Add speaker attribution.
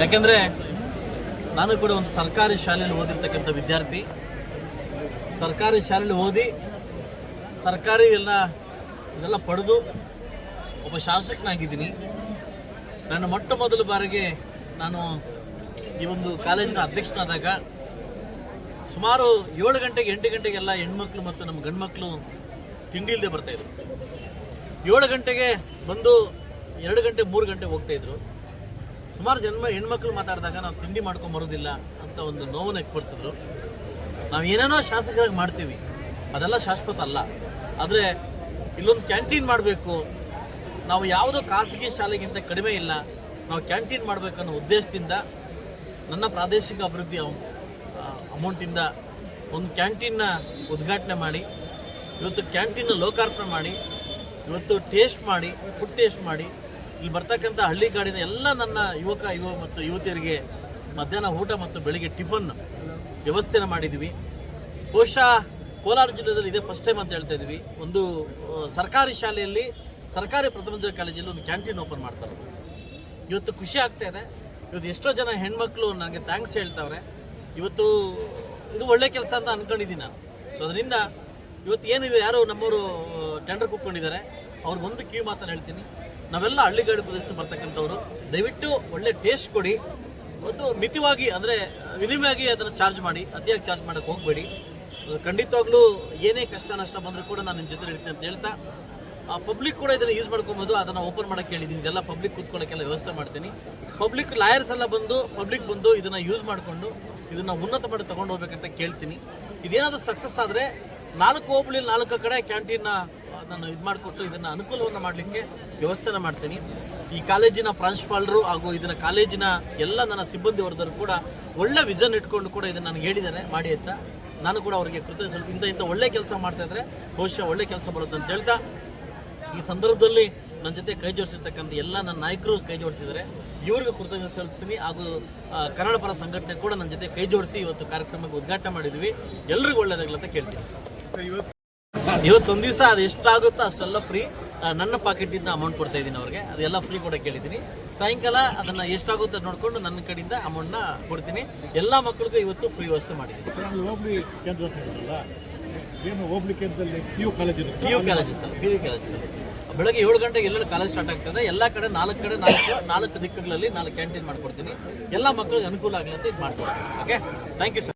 Speaker 1: ಯಾಕೆಂದರೆ ನಾನು ಕೂಡ ಒಂದು ಸರ್ಕಾರಿ ಶಾಲೆಯಲ್ಲಿ ಓದಿರ್ತಕ್ಕಂಥ ವಿದ್ಯಾರ್ಥಿ. ಸರ್ಕಾರಿ ಶಾಲೆಯಲ್ಲಿ ಓದಿ ಸರ್ಕಾರಿ ಎಲ್ಲ ಇದೆಲ್ಲ ಪಡೆದು ಒಬ್ಬ ಶಾಸಕನಾಗಿದ್ದೀನಿ. ನನ್ನ ಮೊಟ್ಟ ಮೊದಲ ಬಾರಿಗೆ ನಾನು ಈ ಒಂದು ಕಾಲೇಜಿನ ಅಧ್ಯಕ್ಷನಾದಾಗ ಸುಮಾರು ಏಳು ಗಂಟೆಗೆ ಎಂಟು ಗಂಟೆಗೆಲ್ಲ ಹೆಣ್ಮಕ್ಳು ಮತ್ತು ನಮ್ಮ ಗಂಡ್ಮಕ್ಳು ತಿಂಡಿ ಇಲ್ಲದೆ ಬರ್ತಾಯಿದ್ರು ಏಳು ಗಂಟೆಗೆ ಬಂದು ಎರಡು ಗಂಟೆ, ಮೂರು ಗಂಟೆಗೆ ಹೋಗ್ತಾ ಇದ್ರು. ಸುಮಾರು ಜನ್ಮ ಹೆಣ್ಮಕ್ಳು ಮಾತಾಡಿದಾಗ ನಾವು ತಿಂಡಿ ಮಾಡ್ಕೊಂಡು ಬರೋದಿಲ್ಲ ಅಂತ ಒಂದು ನೋವನ್ನು ಎಕ್ಪಡಿಸಿದ್ರು ನಾವು ಏನೇನೋ ಶಾಸಕರಾಗಿ ಮಾಡ್ತೀವಿ. ಅದೆಲ್ಲ ಶಾಶ್ವತ ಅಲ್ಲ. ಆದರೆ ಇಲ್ಲೊಂದು ಕ್ಯಾಂಟೀನ್ ಮಾಡಬೇಕು. ನಾವು ಯಾವುದೋ ಖಾಸಗಿ ಶಾಲೆಗಿಂತ ಕಡಿಮೆ ಇಲ್ಲ. ನಾವು ಕ್ಯಾಂಟೀನ್ ಮಾಡಬೇಕನ್ನೋ ಉದ್ದೇಶದಿಂದ ನನ್ನ ಪ್ರಾದೇಶಿಕ ಅಭಿವೃದ್ಧಿ ಅಮೌಂಟಿಂದ ಒಂದು ಕ್ಯಾಂಟೀನ್ನ ಉದ್ಘಾಟನೆ ಮಾಡಿ, ಇವತ್ತು ಕ್ಯಾಂಟೀನ್ನ ಲೋಕಾರ್ಪಣೆ ಮಾಡಿ, ಇವತ್ತು ಟೇಸ್ಟ್ ಮಾಡಿ, ಫುಡ್ ಟೇಸ್ಟ್ ಮಾಡಿ ಇಲ್ಲಿ ಬರ್ತಕ್ಕಂಥ ಹಳ್ಳಿ ಗಾಡಿನ ಎಲ್ಲ ನನ್ನ ಯುವಕ, ಯುವ ಮತ್ತು ಯುವತಿಯರಿಗೆ ಮಧ್ಯಾಹ್ನ ಊಟ ಮತ್ತು ಬೆಳಿಗ್ಗೆ ಟಿಫನ್ ವ್ಯವಸ್ಥೆನ ಮಾಡಿದ್ವಿ. ಬಹುಶಃ ಕೋಲಾರ ಜಿಲ್ಲೆಯಲ್ಲಿ ಇದೇ ಫಸ್ಟ್ ಟೈಮ್ ಅಂತ ಹೇಳ್ತಾ ಇದ್ವಿ. ಒಂದು ಸರ್ಕಾರಿ ಶಾಲೆಯಲ್ಲಿ, ಸರ್ಕಾರಿ ಪ್ರಥಮ ದರ್ಜೆ ಕಾಲೇಜಲ್ಲಿ ಒಂದು ಕ್ಯಾಂಟೀನ್ ಓಪನ್ ಮಾಡ್ತಾರೆ. ಇವತ್ತು ಖುಷಿ ಆಗ್ತಾ ಇದೆ. ಇವತ್ತು ಎಷ್ಟೋ ಜನ ಹೆಣ್ಮಕ್ಳು ನನಗೆ ಥ್ಯಾಂಕ್ಸ್ ಹೇಳ್ತಾವ್ರೆ. ಇವತ್ತು ಇದು ಒಳ್ಳೆ ಕೆಲಸ ಅಂತ ಅನ್ಕೊಂಡಿದ್ದೀನಿ ನಾನು. ಸೊ ಅದರಿಂದ ಇವತ್ತು ಏನು ಯಾರೋ ನಮ್ಮವರು ಟೆಂಡರ್ ಕೂತ್ಕೊಂಡಿದ್ದಾರೆ. ಅವ್ರಿಗೆ ಒಂದು ಕಿವಿ ಮಾತನ್ನು ಹೇಳ್ತೀನಿ. ನಾವೆಲ್ಲ ಹಳ್ಳಿಗಾಡು ಪ್ರದೇಶದ ಬರ್ತಕ್ಕಂಥವ್ರು, ದಯವಿಟ್ಟು ಒಳ್ಳೆ ಟೇಸ್ಟ್ ಕೊಡಿ. ಒಂದು ಮಿತವಾಗಿ, ಅಂದರೆ ವಿನಿಮಯವಾಗಿ ಅದನ್ನು ಚಾರ್ಜ್ ಮಾಡಿ, ಅತಿಯಾಗಿ ಚಾರ್ಜ್ ಮಾಡೋಕೆ ಹೋಗಬೇಡಿ. ಖಂಡಿತವಾಗ್ಲೂ ಏನೇ ಕಷ್ಟ ನಷ್ಟ ಬಂದರೂ ಕೂಡ ನಾನು ನಿಮ್ಮ ಜೊತೆ ಇರ್ತೀನಿ ಅಂತ ಹೇಳ್ತಾ, ಆ ಪಬ್ಲಿಕ್ ಕೂಡ ಇದನ್ನು ಯೂಸ್ ಮಾಡ್ಕೊಬೋದು. ಅದನ್ನು ಓಪನ್ ಮಾಡೋಕ್ಕೆ ಹೇಳಿದ್ದೀನಿ ಇದೆಲ್ಲ ಪಬ್ಲಿಕ್ ಕೂತ್ಕೊಳ್ಳೋಕ್ಕೆಲ್ಲ ವ್ಯವಸ್ಥೆ ಮಾಡ್ತೀನಿ. ಪಬ್ಲಿಕ್ ಲಾಯರ್ಸ್ ಎಲ್ಲ ಬಂದು ಪಬ್ಲಿಕ್ ಬಂದು ಇದನ್ನು ಯೂಸ್ ಮಾಡಿಕೊಂಡು, ಇದನ್ನು ಉನ್ನತ ಮಾಡಿ ತೊಗೊಂಡು ಹೋಗ್ಬೇಕಂತ ಕೇಳ್ತೀನಿ. ಇದೇನಾದರೂ ಸಕ್ಸಸ್ ಆದರೆ ನಾಲ್ಕು ಹೋಬಳಿ ನಾಲ್ಕು ಕಡೆ ಕ್ಯಾಂಟೀನ್ನ ನಾನು ಇದು ಮಾಡಿಕೊಟ್ಟು ಇದನ್ನು ಅನುಕೂಲವನ್ನು ಮಾಡಲಿಕ್ಕೆ ವ್ಯವಸ್ಥೆನ ಮಾಡ್ತೀನಿ. ಈ ಕಾಲೇಜಿನ ಪ್ರಾಂಶುಪಾಲರು ಹಾಗೂ ಇದನ್ನ ಕಾಲೇಜಿನ ಎಲ್ಲ ನನ್ನ ಸಿಬ್ಬಂದಿ ವರ್ಗರು ಕೂಡ ಒಳ್ಳೆ ವಿಷನ್ ಇಟ್ಕೊಂಡು ಕೂಡ ಇದನ್ನು ನನಗೆ ಹೇಳಿದ್ದಾರೆ, ಮಾಡಿ ಅಂತ ನಾನು ಕೂಡ ಅವರಿಗೆ ಕೃತಜ್ಞ ಸ್ವಲ್ಪ ಇಂಥ ಇಂಥ ಒಳ್ಳೆ ಕೆಲಸ ಮಾಡ್ತಾ ಇದ್ರೆ ಬಹುಶಃ ಒಳ್ಳೆ ಕೆಲಸ ಬರುತ್ತೆ ಅಂತ ಹೇಳ್ತಾ, ಈ ಸಂದರ್ಭದಲ್ಲಿ ನನ್ನ ಜೊತೆ ಕೈ ಜೋಡಿಸಿರ್ತಕ್ಕಂಥ ಎಲ್ಲ ನನ್ನ ನಾಯಕರು ಕೈ ಜೋಡಿಸಿದ್ದಾರೆ. ಇವರಿಗೂ ಕೃತಜ್ಞತೆ ಸಲ್ಲಿಸ್ತೀನಿ ಹಾಗೂ ಕನ್ನಡ ಪರ ಸಂಘಟನೆ ಕೂಡ ನನ್ನ ಜೊತೆ ಕೈ ಜೋಡಿಸಿ ಇವತ್ತು ಕಾರ್ಯಕ್ರಮಕ್ಕೆ ಉದ್ಘಾಟನೆ ಮಾಡಿದ್ವಿ ಎಲ್ರಿಗೂ ಒಳ್ಳೇದಾಗಲಿ ಅಂತ ಕೇಳ್ತೀನಿ. ಇವತ್ತೊಂದು ದಿವಸ ಅದು ಎಷ್ಟಾಗುತ್ತೋ ಅಷ್ಟೆಲ್ಲ ಫ್ರೀ ನನ್ನ ಪಾಕೆಟಿಂದ ಅಮೌಂಟ್ ಕೊಡ್ತಾ ಇದ್ದೀನಿ ಅವ್ರಿಗೆ. ಅದೆಲ್ಲ ಫ್ರೀ ಕೂಡ ಕೇಳಿದ್ದೀನಿ. ಸಾಯಂಕಾಲ ಅದನ್ನು ಎಷ್ಟಾಗುತ್ತೆ ನೋಡಿಕೊಂಡು ನನ್ನ ಕಡೆಯಿಂದ ಅಮೌಂಟ್ನ ಕೊಡ್ತೀನಿ. ಎಲ್ಲ ಮಕ್ಕಳಿಗೂ ಇವತ್ತು ಫ್ರೀ ವ್ಯವಸ್ಥೆ ಮಾಡಿದ್ದೀನಿ.
Speaker 2: ಕೇಂದ್ರ ಏನು ಕೇಂದ್ರದಲ್ಲಿ P U college
Speaker 1: P U college sir P U college sir. ಬೆಳಗ್ಗೆ ಏಳು ಗಂಟೆಗೆ ಎಲ್ಲೆಲ್ಲ ಕಾಲೇಜ್ ಸ್ಟಾರ್ಟ್ ಆಗ್ತದೆ. ಎಲ್ಲ ಕಡೆ ನಾಲ್ಕು ಕಡೆ ನಾಲ್ಕು ನಾಲ್ಕು ದಿಕ್ಕುಗಳಲ್ಲಿ ನಾಲ್ಕು ಕ್ಯಾಂಟೀನ್ ಮಾಡ್ಕೊಡ್ತೀನಿ. ಎಲ್ಲ ಮಕ್ಕಳಿಗೆ ಅನುಕೂಲ ಆಗಲಿ ಅಂತ ಇದು ಮಾಡ್ಕೊಡ್ತೀನಿ. Okay thank you sir